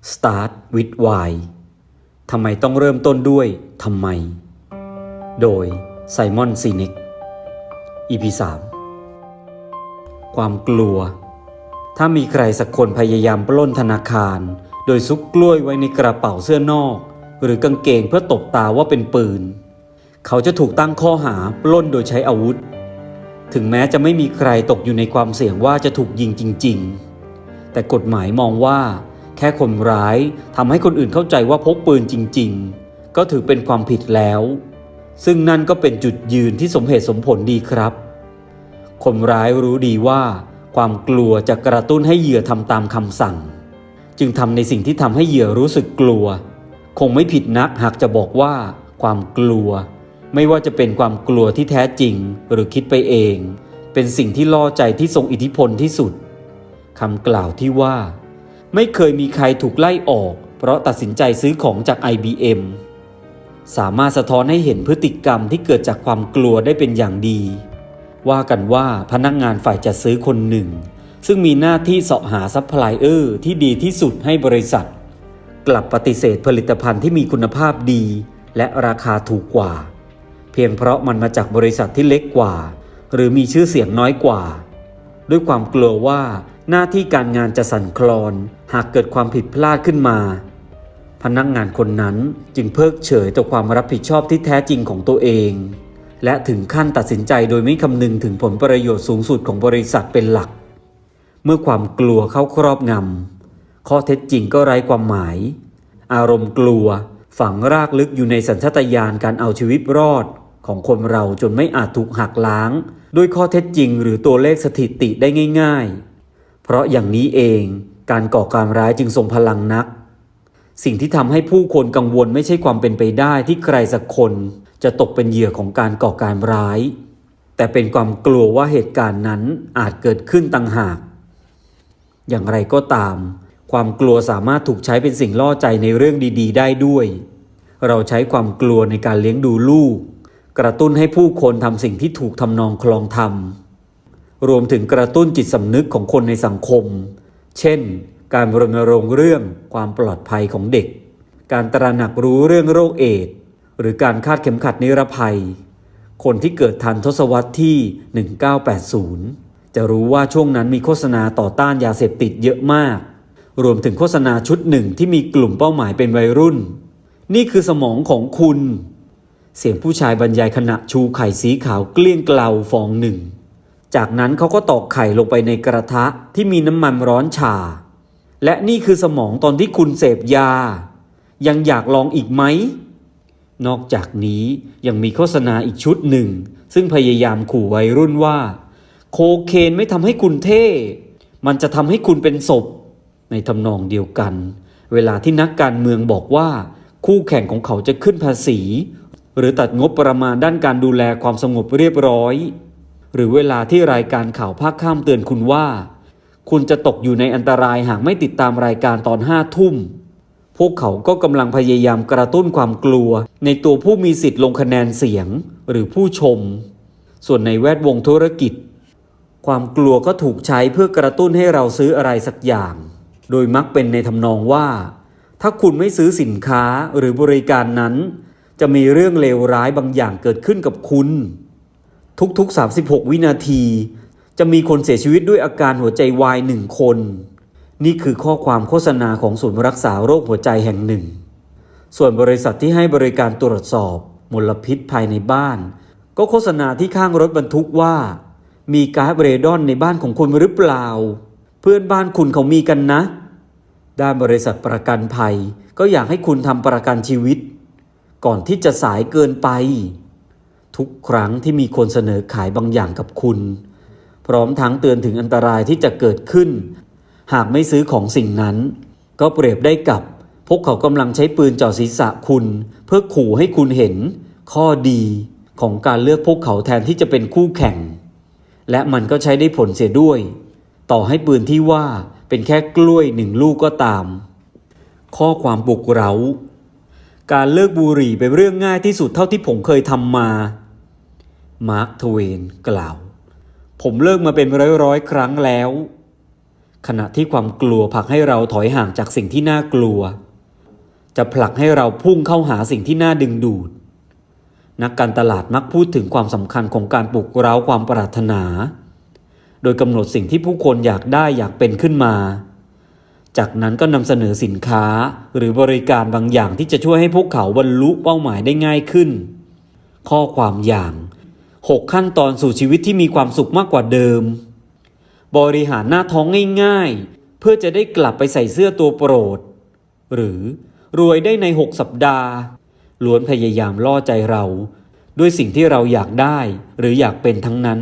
Start with Why ทำไมต้องเริ่มต้นด้วยทำไม โดยไซมอนซีนิก EP 3ความกลัว ถ้ามีใครสักคนพยายามปล้นธนาคาร โดยซุกกล้วยไว้ในกระเป๋าเสื้อนอก หรือกางเกงเพื่อตบตาว่าเป็นปืน เขาจะถูกตั้งข้อหาปล้นโดยใช้อาวุธ ถึงแม้จะไม่มีใครตกอยู่ในความเสี่ยงว่าจะถูกยิงจริง ๆ แต่กฎหมายมองว่า แค่คนร้ายทำให้คนอื่นเข้าใจว่าพกปืนจริง ๆ ก็ถือเป็นความผิดแล้ว ซึ่งนั่นก็เป็นจุดยืนที่สมเหตุสมผลดีครับ คนร้ายรู้ดีว่า ความกลัวจะกระตุ้นให้เหยื่อทำตามคำสั่ง จึงทำในสิ่งที่ทำให้เหยื่อรู้สึกกลัว คงไม่ผิดนักหากจะบอกว่า ความกลัว ไม่ว่าจะเป็นความกลัวที่แท้จริง หรือคิดไปเอง เป็นสิ่งที่ล่อใจที่ทรงอิทธิพลที่สุดคำกล่าวที่ว่า ไม่เคยมีใครถูกไล่ออก เพราะตัดสินใจซื้อของจาก IBM สามารถสะท้อนให้เห็นพฤติกรรมที่เกิดจากความกลัวได้เป็นอย่างดี ว่ากันว่าพนักงานฝ่ายจัดซื้อคนหนึ่ง ซึ่งมีหน้าที่เสาะหาซัพพลายเออร์ที่ดีที่สุดให้บริษัท กลับปฏิเสธผลิตภัณฑ์ที่มีคุณภาพดี และราคาถูกกว่า เพียงเพราะมันมาจากบริษัทที่เล็กกว่า หรือมีชื่อเสียงน้อยกว่า ด้วยความกลัวว่า หน้าที่การงานจะสั่นคลอน หากเกิดความผิดพลาดขึ้นมา พนักงานคนนั้นจึงเพิกเฉยต่อความรับผิดชอบที่แท้จริงของตัวเอง และถึงขั้นตัดสินใจโดยไม่คำนึงถึงผลประโยชน์สูงสุดของบริษัทเป็นหลัก เมื่อความกลัวเข้าครอบงำข้อเท็จจริงก็ไร้ความหมาย อารมณ์กลัวฝังรากลึกอยู่ในสัญชาตญาณการเอาชีวิตรอดของคนเราจนไม่อาจถูกหักล้าง ด้วยข้อเท็จจริงหรือตัวเลขสถิติได้ง่าย ๆ เพราะอย่างนี้เองการก่อการร้ายจึงทรงพลังนัก สิ่งที่ทำให้ผู้คนกังวลไม่ใช่ความเป็นไปได้ที่ใครสักคนจะตกเป็นเหยื่อของการก่อการร้าย แต่เป็นความกลัวว่าเหตุการณ์นั้นอาจเกิดขึ้นต่างหาก อย่างไรก็ตาม ความกลัวสามารถถูกใช้เป็นสิ่งล่อใจในเรื่องดี ๆ ได้ด้วย เราใช้ความกลัวในการเลี้ยงดูลูก กระตุ้นให้ผู้คนทำสิ่งที่ถูกทำนองคลองธรรม รวมถึงกระตุ้นจิตสำนึกของคนในสังคม เช่น การรณรงค์เรื่องความปลอดภัยของเด็ก การตระหนักรู้เรื่องโรคเอดส์หรือการคาดเข็มขัดนิรภัย คนที่เกิดทันทศวรรษที่ 1980 จะรู้ว่าช่วงนั้นมีโฆษณาต่อต้านยาเสพติดเยอะมาก รวมถึงโฆษณาชุดหนึ่งที่มีกลุ่มเป้าหมายเป็นวัยรุ่น นี่คือสมองของคุณ เสียงผู้ชายบรรยายขณะชูไข่สีขาวเกลี้ยงเกลาฟองหนึ่ง จากนั้นเขาก็ตอกไข่ลงไปในกระทะที่มีน้ำมันร้อนชา และนี่คือสมองตอนที่คุณเสพยา ยังอยากลองอีกไหม นอกจากนี้ยังมีโฆษณาอีกชุดหนึ่ง ซึ่งพยายามขู่วัยรุ่นว่า โคเคนไม่ทำให้คุณเท่ มันจะทำให้คุณเป็นศพ ในทำนองเดียวกัน เวลาที่นักการเมืองบอกว่า คู่แข่งของเขาจะขึ้นภาษี หรือตัดงบประมาณด้านการดูแลความสงบเรียบร้อย หรือเวลาที่รายการข่าวภาคข้ามเตือนคุณว่า คุณจะตกอยู่ในอันตรายหากไม่ติดตามรายการตอนห้าทุ่ม พวกเขาก็กำลังพยายามกระตุ้นความกลัว ในตัวผู้มีสิทธิ์ลงคะแนนเสียงหรือผู้ชม ส่วนในแวดวงธุรกิจ ความกลัวก็ถูกใช้เพื่อกระตุ้นให้เราซื้ออะไรสักอย่าง โดยมักเป็นในทำนองว่า ถ้าคุณไม่ซื้อสินค้าหรือบริการนั้น จะมีเรื่องเลวร้ายบางอย่างเกิดขึ้นกับคุณ ทุกๆ 36 วินาที จะมีคนเสียชีวิตด้วยอาการหัวใจวายหนึ่งคน นี่คือข้อความโฆษณาของศูนย์รักษาโรคหัวใจแห่งหนึ่ง ส่วนบริษัทที่ให้บริการตรวจสอบมลพิษภายในบ้าน ก็โฆษณาที่ข้างรถบรรทุกว่า มีก๊าซเรดอนในบ้านของคุณหรือเปล่า เพื่อนบ้านคุณเขามีกันนะ ด้านบริษัทประกันภัยก็อยากให้คุณทำประกันชีวิต ก่อนที่จะสายเกินไป ทุกครั้งที่มีคนเสนอขายบางอย่างกับคุณ พร้อมทั้งเตือนถึงอันตรายที่จะเกิดขึ้น หากไม่ซื้อของสิ่งนั้น ก็เปรียบได้กับ พวกเขากำลังใช้ปืนจ่อศีรษะคุณ เพื่อขู่ให้คุณเห็น ข้อดีของการเลือกพวกเขาแทนที่จะเป็นคู่แข่ง และมันก็ใช้ได้ผลเสียด้วย ต่อให้ปืนที่ว่าเป็นแค่กล้วยหนึ่งลูกก็ตาม ข้อความปลุกเร้าการเลิกบุหรี่เป็นเรื่องง่ายที่สุดเท่าที่ผมเคยทำมา มาร์คทเวนกล่าว ผมเลิกมาเป็นร้อยร้อยๆครั้งแล้ว ขณะที่ความกลัวผลักให้เราถอยห่างจากสิ่งที่น่ากลัว จะผลักให้เราพุ่งเข้าหาสิ่งที่น่าดึงดูด นักการตลาดมักพูดถึงความสำคัญของการปลุกเร้าความปรารถนา โดยกำหนดสิ่งที่ผู้คนอยากได้อยากเป็นขึ้นมาจากนั้นก็นำเสนอสินค้าหรือบริการบางอย่างที่จะช่วยให้พวกเขาบรรลุเป้าหมายได้ง่ายขึ้น ข้อความอย่าง 6 ขั้นตอนสู่ชีวิตที่มีความสุขมากกว่าเดิม บริหารหน้าท้องง่ายๆ เพื่อจะได้กลับไปใส่เสื้อตัวโปรด หรือรวยได้ใน 6 สัปดาห์ล้วนพยายามล่อใจเรา ด้วยสิ่งที่เราอยากได้หรืออยากเป็นทั้งนั้น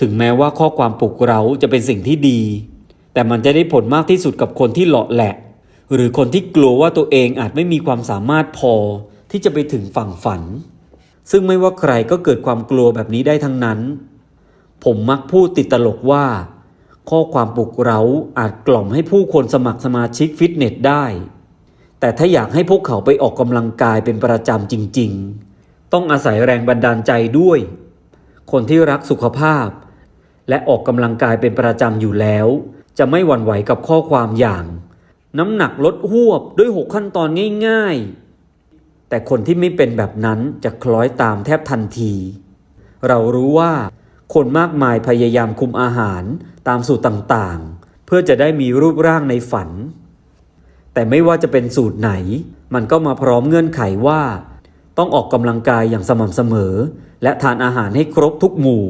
ถึงแม้ว่าข้อความปลุกเราจะเป็นสิ่งที่ดี แต่มันจะได้ผลมากที่สุดกับคนที่เหลาะแหละ หรือคนที่กลัวว่าตัวเองอาจไม่มีความสามารถพอที่จะไปถึงฝั่งฝัน ซึ่งไม่ว่าใครก็เกิดความกลัวแบบนี้ได้ทั้งนั้น ผมมักพูดติดตลกว่า ข้อความปลุกเราอาจกล่อมให้ผู้คนสมัครสมาชิกฟิตเนสได้ แต่ถ้าอยากให้พวกเขาไปออกกำลังกายเป็นประจำจริง ๆ ต้องอาศัยแรงบันดาลใจด้วย คนที่รักสุขภาพ และออกกำลังกายเป็นประจำอยู่แล้ว จะไม่หวั่นไหวกับข้อความอย่าง น้ำหนักลดหวบด้วย 6 ขั้นตอนง่าย ๆ แต่คนที่ไม่เป็นแบบนั้นจะคล้อยตามแทบทันที เรารู้ว่า คนมากมายพยายามคุมอาหารตามสูตรต่างๆ เพื่อจะได้มีรูปร่างในฝัน แต่ไม่ว่าจะเป็นสูตรไหน มันก็มาพร้อมเงื่อนไขว่า ต้องออกกำลังกายอย่างสม่ำเสมอ และทานอาหารให้ครบทุกหมู่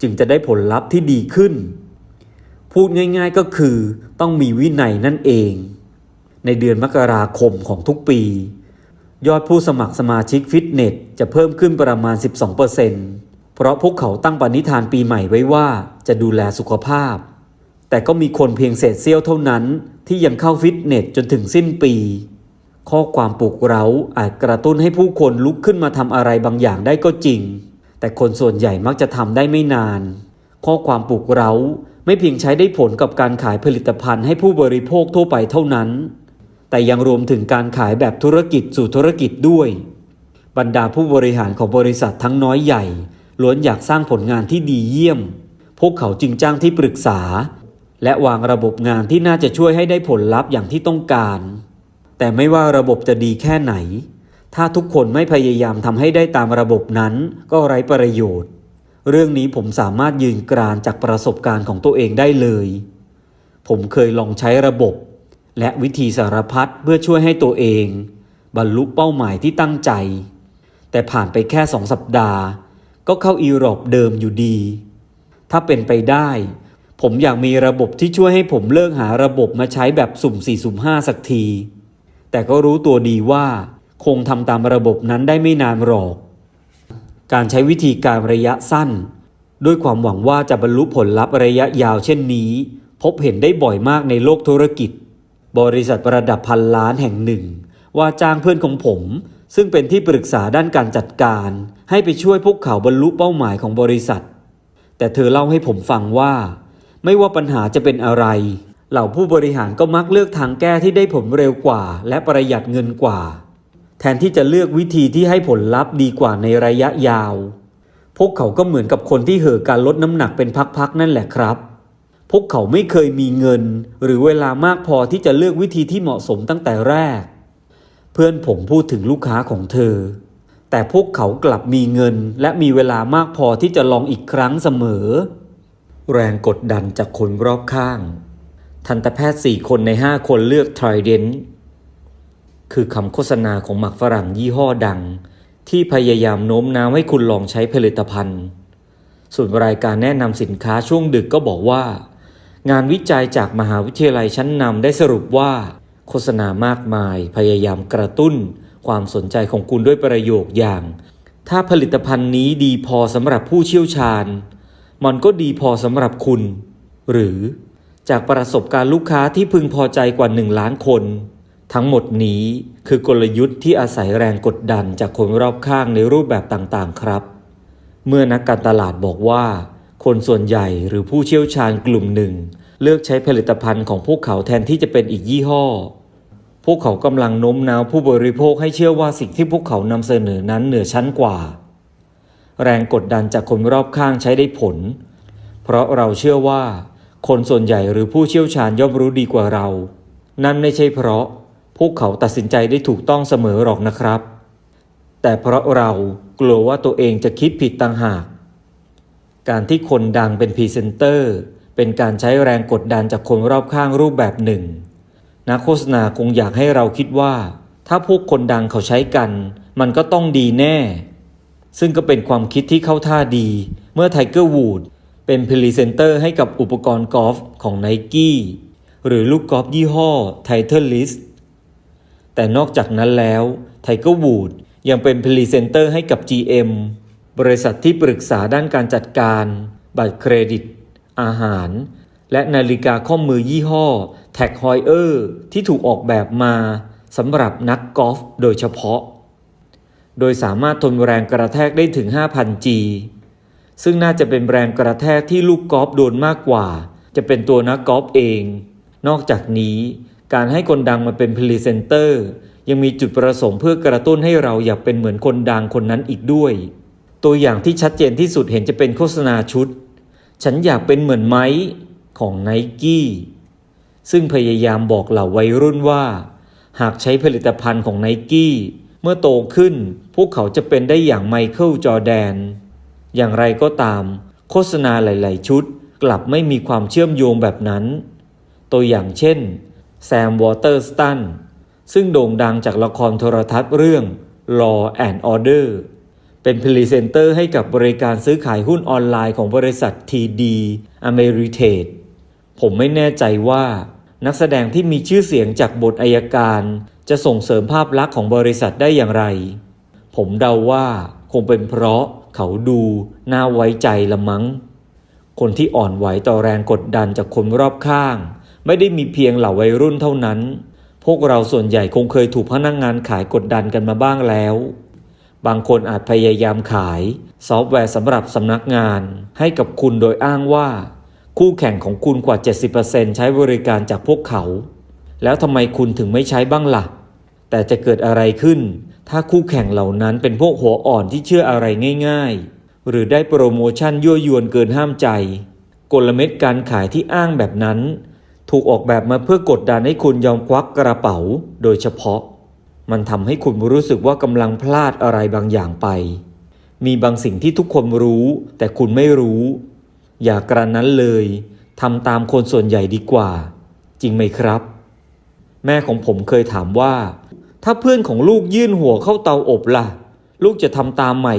จึงจะได้ผลลัพธ์ที่ดีขึ้น พูดง่ายๆก็คือต้องมีวินัยนั่นเอง ในเดือนมกราคมของทุกปี ยอดผู้สมัครสมาชิกฟิตเนสจะเพิ่มขึ้นประมาณ 12%เพราะพวกเขาตั้งปณิธานปีใหม่ไว้ว่าจะดูแลสุขภาพ แต่ก็มีคนเพียงเศษเสี้ยวเท่านั้นที่ยังเข้าฟิตเนสจนถึงสิ้นปี ข้อความปลุกเร้าอาจกระตุ้นให้ผู้คนลุกขึ้นมาทำอะไรบางอย่างได้ก็จริง แต่คนส่วนใหญ่มักจะทำได้ไม่นาน ข้อความปลุกเร้าไม่เพียงใช้ได้ผลกับการขายผลิตภัณฑ์ให้ผู้บริโภคทั่วไปเท่านั้น แต่ยังรวมถึงการขายแบบธุรกิจสู่ธุรกิจด้วย บรรดาผู้บริหารของบริษัททั้งน้อยใหญ่ ล้วนอยากสร้างผลงานที่ดีเยี่ยม พวกเขาจึงจ้างที่ปรึกษา และวางระบบงานที่น่าจะช่วยให้ได้ผลลัพธ์อย่างที่ต้องการ แต่ไม่ว่าระบบจะดีแค่ไหน ถ้าทุกคนไม่พยายามทำให้ได้ตามระบบนั้น ก็ไร้ประโยชน์ เรื่องนี้ผมสามารถยืนกรานจากประสบการณ์ของตัวเองได้เลย ผมเคยลองใช้ระบบ และวิธีสารพัดเพื่อช่วยให้ตัวเอง บรรลุเป้าหมายที่ตั้งใจ แต่ผ่านไปแค่สองสัปดาห์ ก็เข้าอีรอบเดิมอยู่ดี ถ้าเป็นไปได้ ผมอยากมีระบบที่ช่วยให้ผมเลิกหาระบบมาใช้แบบสุ่มสี่สุ่มห้าสักที แต่ก็รู้ตัวดีว่า คงทำตามระบบนั้นได้ไม่นานหรอก การใช้วิธีการระยะสั้น ด้วยความหวังว่าจะบรรลุผลลัพธ์ระยะยาวเช่นนี้ พบเห็นได้บ่อยมากในโลกธุรกิจ บริษัทระดับพันล้านแห่งหนึ่ง ว่าจ้างเพื่อนของผม ซึ่งเป็นที่ปรึกษาด้านการจัดการ ให้ไปช่วยพวกเขาบรรลุเป้าหมายของบริษัท แต่เธอเล่าให้ผมฟังว่า ไม่ว่าปัญหาจะเป็นอะไร เหล่าผู้บริหารก็มักเลือกทางแก้ที่ได้ผลเร็วกว่า และประหยัดเงินกว่า แทนที่จะเลือกวิธีที่ให้ผลลัพธ์ดีกว่าในระยะยาว พวกเขาก็เหมือนกับคนที่เห่อการลดน้ำหนักเป็นพักๆนั่นแหละครับ พวกเขาไม่เคยมีเงิน หรือเวลามากพอที่จะเลือกวิธีที่เหมาะสมตั้งแต่แรก เพื่อนผมพูดถึงลูกค้าของเธอ แต่พวกเขากลับมีเงิน และมีเวลามากพอที่จะลองอีกครั้งเสมอ แรงกดดันจากคนรอบข้าง ทันตแพทย์สี่คนในห้าคนเลือก Trident คือคำโฆษณาของหมักฝรั่งยี่ห้อดัง ที่พยายามโน้มน้าวให้คุณลองใช้ผลิตภัณฑ์ ส่วนรายการแนะนำสินค้าช่วงดึกก็บอกว่า งานวิจัยจากมหาวิทยาลัยชั้นนำได้สรุปว่า โฆษณามากมายพยายามกระตุ้น ความสนใจของคุณด้วยประโยคอย่าง ถ้าผลิตภัณฑ์นี้ดีพอสำหรับผู้เชี่ยวชาญ มันก็ดีพอสำหรับคุณ หรือ จากประสบการณ์ลูกค้าที่พึงพอใจกว่าหนึ่งล้านคน ทั้งหมดนี้คือกลยุทธ์ที่อาศัยแรงกดดันจากคนรอบข้างในรูปแบบต่างๆ ครับ เมื่อนักการตลาดบอกว่า คนส่วนใหญ่หรือผู้เชี่ยวชาญกลุ่มหนึ่ง เลือกใช้ผลิตภัณฑ์ของพวกเขาแทนที่จะเป็นอีกยี่ห้อ พวกเขากำลังโน้มน้าวผู้บริโภคให้เชื่อว่าสิ่งที่พวกเขานำเสนอนั้นเหนือชั้นกว่า แรงกดดันจากคนรอบข้างใช้ได้ผล เพราะเราเชื่อว่า คนส่วนใหญ่หรือผู้เชี่ยวชาญย่อมรู้ดีกว่าเรา นั่นไม่ใช่เพราะ พวกเขาตัดสินใจได้ถูกต้องเสมอหรอกนะครับ แต่เพราะเรากลัวว่าตัวเองจะคิดผิดต่างหาก การที่คนดังเป็นพรีเซนเตอร์ เป็นการใช้แรงกดดันจากคนรอบข้างรูปแบบหนึ่ง นักโฆษณาคงอยากให้เราคิดว่า ถ้าพวกคนดังเขาใช้กัน มันก็ต้องดีแน่ ซึ่งก็เป็นความคิดที่เข้าท่าดี เมื่อไทเกอร์วูดเป็นพรีเซนเตอร์ให้กับอุปกรณ์กอล์ฟของไนกี้หรือลูกกอล์ฟยี่ห้อไทเท l ลิสแต่นอกจากนั้นแล้วไทเกอร์วูดยังเป็นพรีเซนเตอร์ให้กับ GM บริษัทที่ปรึกษาด้านการจัดการ บัตรเครดิต อาหาร และนาฬิกาข้อมือยี่ห้อ Tag Heuer ที่ถูกออกแบบมาสำหรับนักกอล์ฟโดยเฉพาะ โดยสามารถทนแรงกระแทกได้ถึง 5,000G ซึ่งน่าจะเป็นแรงกระแทกที่ลูกกอล์ฟโดนมากกว่า จะเป็นตัวนักกอล์ฟเอง นอกจากนี้ การให้คนดังมาเป็นพรีเซนเตอร์ ยังมีจุดประสงค์เพื่อกระตุ้นให้เราอยากเป็นเหมือนคนดังคนนั้นอีกด้วย ตัวอย่างที่ชัดเจนที่สุดเห็นจะเป็นโฆษณาชุด ฉันอยากเป็นเหมือนไม้ของไนกี้ซึ่งพยายามบอกเหล่าวัยรุ่นว่า หากใช้ผลิตภัณฑ์ของไนกี้เมื่อโตขึ้น พวกเขาจะเป็นได้อย่างไมเคิลจอแดน อย่างไรก็ตาม โฆษณาหลาย ๆ ชุดกลับไม่มีความเชื่อมโยงแบบนั้น ตัวอย่างเช่นแซมวอเตอร์สตันซึ่งโด่งดังจากละครโทรทัศน์เรื่อง Law and Order เป็นพรีเซนเตอร์ให้กับบริการซื้อขายหุ้นออนไลน์ของบริษัท TD Ameritrade ผมไม่แน่ใจว่า นักแสดงที่มีชื่อเสียงจากบทอายการ จะส่งเสริมภาพลักษณ์ของบริษัทได้อย่างไร ผมเดาว่าคงเป็นเพราะเขาดูน่าไว้ใจละมั้ง คนที่อ่อนไหวต่อแรงกดดันจากคนรอบข้าง ไม่ได้มีเพียงเหล่าวัยรุ่นเท่านั้น พวกเราส่วนใหญ่คงเคยถูกพนักงงานขายกดดันกันมาบ้างแล้ว บางคนอาจพยายามขาย ซอฟต์แวร์สำหรับสำนักงานให้กับคุณโดยอ้างว่า คู่แข่งของคุณกว่า 70%ใช้บริการจากพวกเขา แล้วทำไมคุณถึงไม่ใช้บ้างล่ะ แต่จะเกิดอะไรขึ้น ถ้าคู่แข่งเหล่านั้นเป็นพวกหัวอ่อนที่เชื่ออะไรง่าย ๆ หรือได้โปรโมชั่นยั่วยวนเกินห้ามใจ กลเม็ดการขายที่อ้างแบบนั้น ถูกออกแบบมาเพื่อกดดันให้คุณยอมควักกระเป๋า โดยเฉพาะ มันทำให้คุณรู้สึกว่ากำลังพลาดอะไรบางอย่างไป มีบางสิ่งที่ทุกคนรู้แต่คุณไม่รู้ อย่ากระนั้นเลยทำตามคนส่วนใหญ่ดีกว่า จริงไหมครับ แม่ของผมเคยถามว่า ถ้าเพื่อนของลูกยื่นหัวเข้าเตาอบล่ะ ลูกจะทำตามไหม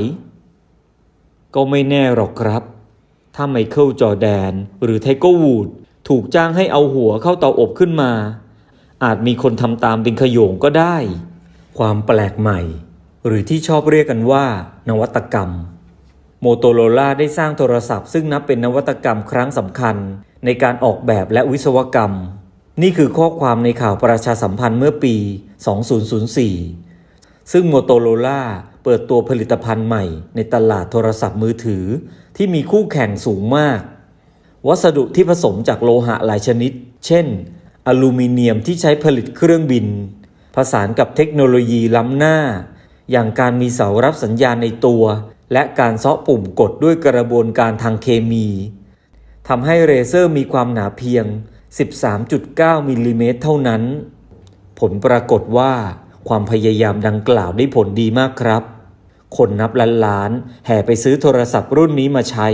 ก็ไม่แน่หรอกครับ ถ้าไมเคิลจอแดน หรือไทเกอร์วูดถูกจ้างให้เอาหัวเข้าเตาอบขึ้นมา อาจมีคนทำตามเป็นขโยงก็ได้ ความแปลกใหม่ หรือที่ชอบเรียกกันว่า นวัตกรรมโมโตโรล่าได้สร้างโทรศัพท์ซึ่งนับเป็นนวัตกรรมครั้งสำคัญ ในการออกแบบและวิศวกรรม นี่คือข้อความในข่าวประชาสัมพันธ์เมื่อปี 2004 ซึ่งโมโตโรล่าเปิดตัวผลิตภัณฑ์ใหม่ในตลาดโทรศัพท์มือถือ ที่มีคู่แข่งสูงมาก วัสดุที่ผสมจากโลหะหลายชนิด เช่น อลูมิเนียมที่ใช้ผลิตเครื่องบิน ผสานกับเทคโนโลยีล้ำหน้า อย่างการมีเสารับสัญญาณในตัว และการเซาะปุ่มกดด้วยกระบวนการทางเคมีทำให้เรเซอร์มีความหนาเพียง 13.9 มิลลิเมตรเท่านั้น ผลปรากฏว่าความพยายามดังกล่าวได้ผลดีมากครับ คนนับล้านล้านแห่ไปซื้อโทรศัพท์รุ่นนี้มาใช้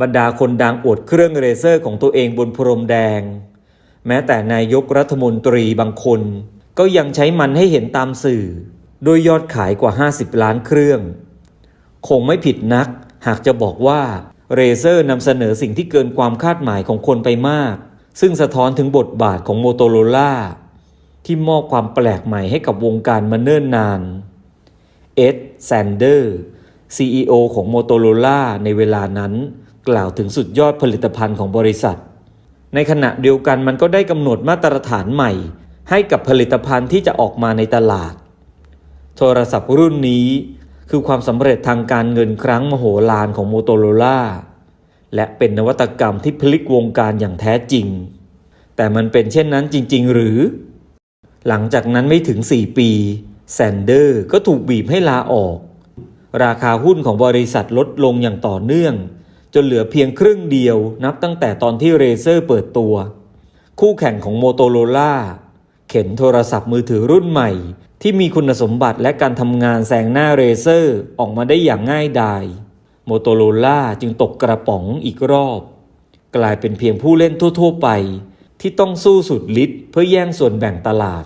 บรรดาคนดังอวดเครื่องเรเซอร์ของตัวเองบนพรมแดง แม้แต่นายกรัฐมนตรีบางคน ก็ยังใช้มันให้เห็นตามสื่อโดยยอดขายกว่า 50 ล้านเครื่อง คงไม่ผิดนัก หากจะบอกว่าเรเซอร์นำเสนอสิ่งที่เกินความคาดหมายของคนไปมาก ซึ่งสะท้อนถึงบทบาทของโมโตโรล่าที่มอบความแปลกใหม่ให้กับวงการมาเนิ่นนาน เอ็ดแซนเดอร์ CEO ของ Motorola ในเวลานั้น กล่าวถึงสุดยอดผลิตภัณฑ์ของบริษัท ในขณะเดียวกันมันก็ได้กำหนดมาตรฐานใหม่ ให้กับผลิตภัณฑ์ที่จะออกมาในตลาด โทรศัพท์รุ่นนี้คือความสำเร็จทางการเงินครั้งมโหฬารของ Motorola และเป็นนวัตกรรมที่พลิกวงการอย่างแท้จริง แต่มันเป็นเช่นนั้นจริง ๆ หรือ หลังจากนั้นไม่ถึง 4 ปีแซนเดอร์ก็ถูกบีบให้ลาออก ราคาหุ้นของบริษัทลดลงอย่างต่อเนื่อง จนเหลือเพียงครึ่งเดียวนับตั้งแต่ตอนที่เรเซอร์เปิดตัว คู่แข่งของโมโตโรล่า ข็นโทรศัพท์มือถือรุ่นใหม่ ที่มีคุณสมบัติและการทำงานแซงหน้าเรเซอร์ออกมาได้อย่างง่ายดายโมโตโรล่าจึงตกกระป๋องอีกรอบ กลายเป็นเพียงผู้เล่นทั่ว ๆ ไป ที่ต้องสู้สุดฤทธิ์เพื่อแย่งส่วนแบ่งตลาด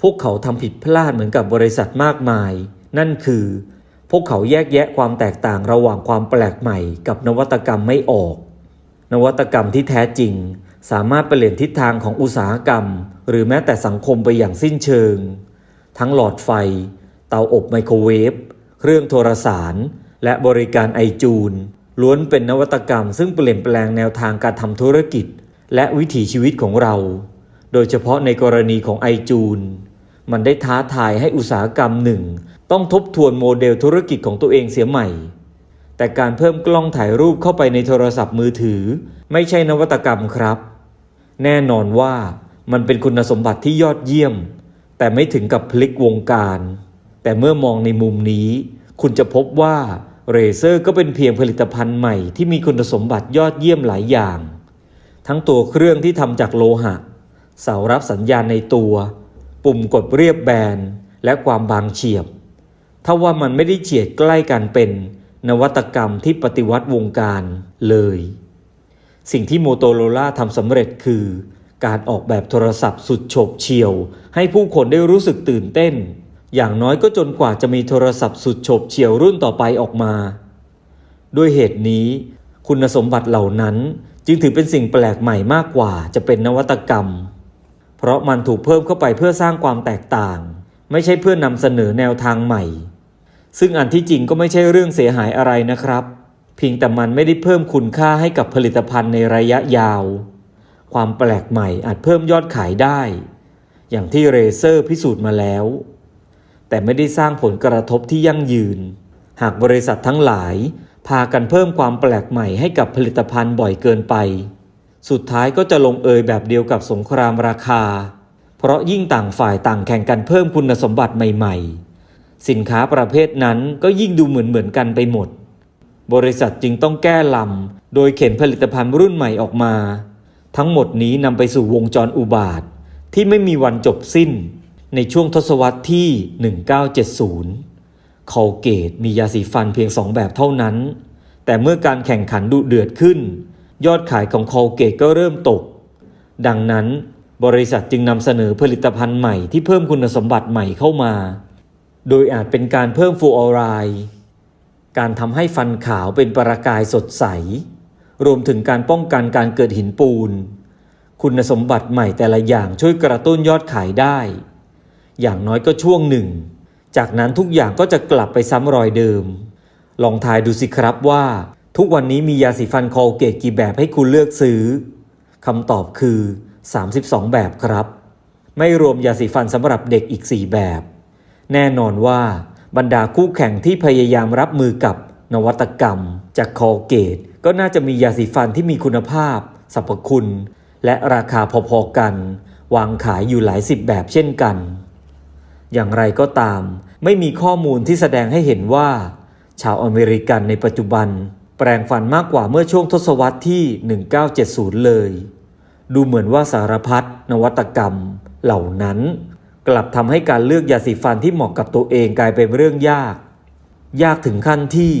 พวกเขาทำผิดพลาดเหมือนกับบริษัทมากมาย นั่นคือ พวกเขาแยกแยะความแตกต่างระหว่างความแปลกใหม่ กับนวัตกรรมไม่ออก นวัตกรรมที่แท้จริง สามารถเปลี่ยนทิศทางของอุตสาหกรรม หรือแม้แต่สังคมไปอย่างสิ้นเชิง ทั้งหลอดไฟ เตาอบไมโครเวฟเครื่องโทรสาร และบริการไอจูน ล้วนเป็นนวัตกรรมซึ่งเปลี่ยนแปลงแนวทางการทำธุรกิจ และวิถีชีวิตของเรา โดยเฉพาะในกรณีของไอจูน มันได้ท้าทายให้อุตสาหกรรมหนึ่ง ต้องทบทวนโมเดลธุรกิจของตัวเองเสียใหม่ แต่การเพิ่มกล้องถ่ายรูปเข้าไปในโทรศัพท์มือถือ ไม่ใช่นวัตกรรมครับ แน่นอนว่า มันเป็นคุณสมบัติที่ยอดเยี่ยม แต่ไม่ถึงกับพลิกวงการ แต่เมื่อมองในมุมนี้ คุณจะพบว่าเรเซอร์ก็เป็นเพียงผลิตภัณฑ์ใหม่ที่มีคุณสมบัติยอดเยี่ยมหลายอย่าง ทั้งตัวเครื่องที่ทำจากโลหะ เสารับสัญญาณในตัว ปุ่มกดเรียบแบน และความบางเฉียบ ถ้าว่ามันไม่ได้เฉียดใกล้กันเป็นนวัตกรรมที่ปฏิวัติวงการเลย สิ่งที่โมโตโรล่าทำสำเร็จคือ การออกแบบโทรศัพท์สุดโฉบเฉี่ยว ให้ผู้คนได้รู้สึกตื่นเต้น อย่างน้อยก็จนกว่าจะมีโทรศัพท์สุดโฉบเฉี่ยวรุ่นต่อไปออกมา ด้วยเหตุนี้ คุณสมบัติเหล่านั้นจึงถือเป็นสิ่งแปลกใหม่มากกว่าจะเป็นนวัตกรรม เพราะมันถูกเพิ่มเข้าไปเพื่อสร้างความแตกต่าง ไม่ใช่เพื่อนำเสนอแนวทางใหม่ ซึ่งอันที่จริงก็ไม่ใช่เรื่องเสียหายอะไรนะครับ เพียงแต่มันไม่ได้เพิ่มคุณค่าให้กับผลิตภัณฑ์ในระยะยาว ความแปลกใหม่อาจเพิ่มยอดขายได้ อย่างที่เรเซอร์พิสูจน์มาแล้ว แต่ไม่ได้สร้างผลกระทบที่ยั่งยืน หากบริษัททั้งหลาย พากันเพิ่มความแปลกใหม่ให้กับผลิตภัณฑ์บ่อยเกินไป สุดท้ายก็จะลงเอยแบบเดียวกับสงครามราคา เพราะยิ่งต่างฝ่ายต่างแข่งกันเพิ่มคุณสมบัติใหม่ ๆ สินค้าประเภทนั้นก็ยิ่งดูเหมือนเหมือนกันไปหมด บริษัทจึงต้องแก้ลำโดยเข็นผลิตภัณฑ์รุ่นใหม่ออกมา ทั้งหมดนี้นำไปสู่วงจรอุบาท ที่ไม่มีวันจบสิ้น ในช่วงทศวรรษที่ 1970 คอลเกตมียาสีฟันเพียงสองแบบเท่านั้น แต่เมื่อการแข่งขันดุเดือดขึ้น ยอดขายของคอลเกตก็เริ่มตก ดังนั้นบริษัทจึงนำเสนอผลิตภัณฑ์ใหม่ที่เพิ่มคุณสมบัติใหม่เข้ามา โดยอาจเป็นการเพิ่มฟูออไรด์การทำให้ฟันขาวเป็นประกายสดใส รวมถึงการป้องกันการเกิดหินปูน คุณสมบัติใหม่แต่ละอย่างช่วยกระตุ้นยอดขายได้ อย่างน้อยก็ช่วงหนึ่ง จากนั้นทุกอย่างก็จะกลับไปซ้ำรอยเดิม ลองทายดูสิครับว่า ทุกวันนี้มียาสีฟันคอลเกตกี่แบบให้คุณเลือกซื้อคำตอบคือ 32 แบบครับ ไม่รวมยาสีฟันสำหรับเด็กอีก 4 แบบ แน่นอนว่าบรรดาคู่แข่งที่พยายามรับมือกับ นวัตกรรม จากคอเกต ก็น่าจะมียาสีฟันที่มีคุณภาพสรรพคุณ และราคาพอๆกัน วางขายอยู่หลายสิบแบบเช่นกัน อย่างไรก็ตาม ไม่มีข้อมูลที่แสดงให้เห็นว่า ชาวอเมริกันในปัจจุบัน แปลงฟันมากกว่าเมื่อช่วงทศวรรษที่ 1970 เลย ดูเหมือนว่าสารพัดนวัตกรรม เหล่านั้น กลับทำให้การเลือกยาสีฟันที่เหมาะกับตัวเองกลายเป็นเรื่องยาก ยากถึงขั้นที่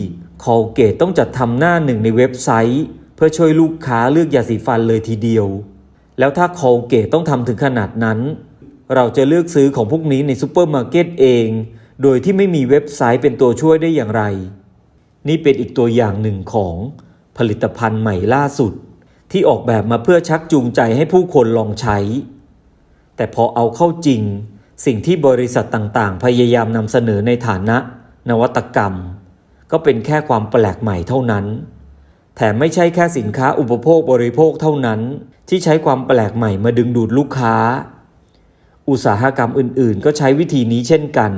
คอลเกตต้องจัดทำหน้าหนึ่งในเว็บไซต์ เพื่อช่วยลูกค้าเลือกยาสีฟันเลยทีเดียว แล้วถ้าคอลเกตต้องทำถึงขนาดนั้น เราจะเลือกซื้อของพวกนี้ในซูเปอร์มาร์เก็ตเอง โดยที่ไม่มีเว็บไซต์เป็นตัวช่วยได้อย่างไร นี่เป็นอีกตัวอย่างหนึ่งของผลิตภัณฑ์ใหม่ล่าสุด ที่ออกแบบมาเพื่อชักจูงใจให้ผู้คนลองใช้ แต่พอเอาเข้าจริง สิ่งที่บริษัทต่างๆ พยายามนำเสนอในฐานะ นวัตกรรม ก็เป็นแค่ความแปลกใหม่เท่านั้น แถมไม่ใช่แค่สินค้าอุปโภคบริโภคเท่านั้น ที่ใช้ความแปลกใหม่มาดึงดูดลูกค้า อุตสาหกรรมอื่นๆ ก็ใช้วิธีนี้เช่นกัน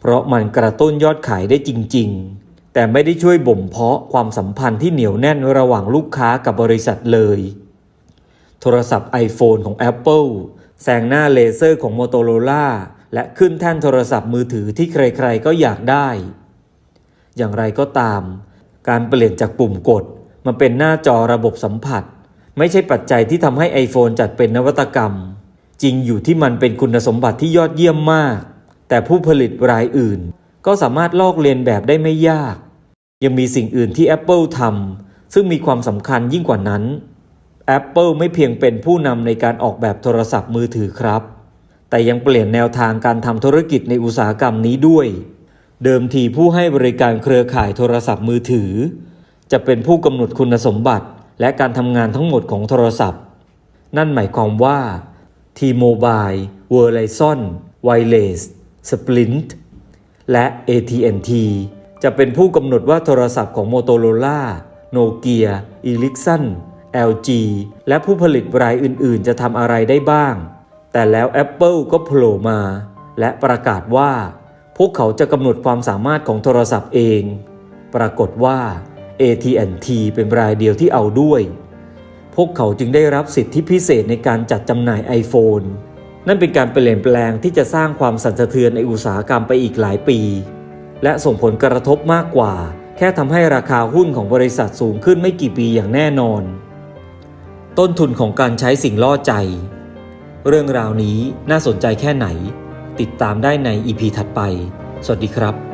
เพราะมันกระตุ้นยอดขายได้จริง ๆ แต่ไม่ได้ช่วยบ่มเพาะความสัมพันธ์ที่เหนียวแน่นระหว่างลูกค้ากับบริษัทเลย โทรศัพท์ iPhone ของ Apple แซงหน้าเลเซอร์ของ Motorola และขึ้นแท่นโทรศัพท์มือถือที่ใครๆก็อยากได้ อย่างไรก็ตาม การเปลี่ยนจากปุ่มกดมาเป็นหน้าจอระบบสัมผัส ไม่ใช่ปัจจัยที่ทำให้ iPhone จัดเป็นนวัตกรรม จริงอยู่ที่มันเป็นคุณสมบัติที่ยอดเยี่ยมมาก แต่ผู้ผลิตรายอื่น ก็สามารถลอกเลียนแบบได้ไม่ยาก ยังมีสิ่งอื่นที่ Apple ทำซึ่งมีความสำคัญยิ่งกว่านั้น Apple ไม่เพียงเป็นผู้นำในการออกแบบโทรศัพท์มือถือครับ แต่ยังเปลี่ยนแนวทางการทำธุรกิจในอุตสาหกรรมนี้ด้วย เดิมทีผู้ให้บริการเครือข่ายโทรศัพท์มือถือ จะเป็นผู้กำหนดคุณสมบัติ และการทำงานทั้งหมดของโทรศัพท์ นั่นหมายความว่า T-Mobile, Verizon, Wireless, Sprint และ AT&T จะเป็นผู้กำหนดว่าโทรศัพท์ของ Motorola, Nokia, Ericsson, LG และผู้ผลิตรายอื่น ๆ จะทำอะไรได้บ้าง แต่แล้ว Apple ก็โผล่มา และประกาศว่า พวกเขาจะกำหนดความสามารถของโทรศัพท์เอง ปรากฏว่า AT&T เป็นรายเดียวที่เอาด้วย พวกเขาจึงได้รับสิทธิพิเศษในการจัดจำหน่าย iPhone นั่นเป็นการเปลี่ยนแปลงที่จะสร้างความสั่นสะเทือนในอุตสาหกรรมไปอีกหลายปี และส่งผลกระทบมากกว่า แค่ทำให้ราคาหุ้นของบริษัทสูงขึ้นไม่กี่ปีอย่างแน่นอน ต้นทุนของการใช้สิ่งล่อใจ เรื่องราวนี้น่าสนใจแค่ไหน ติดตามได้ในอีพีถัดไป สวัสดีครับ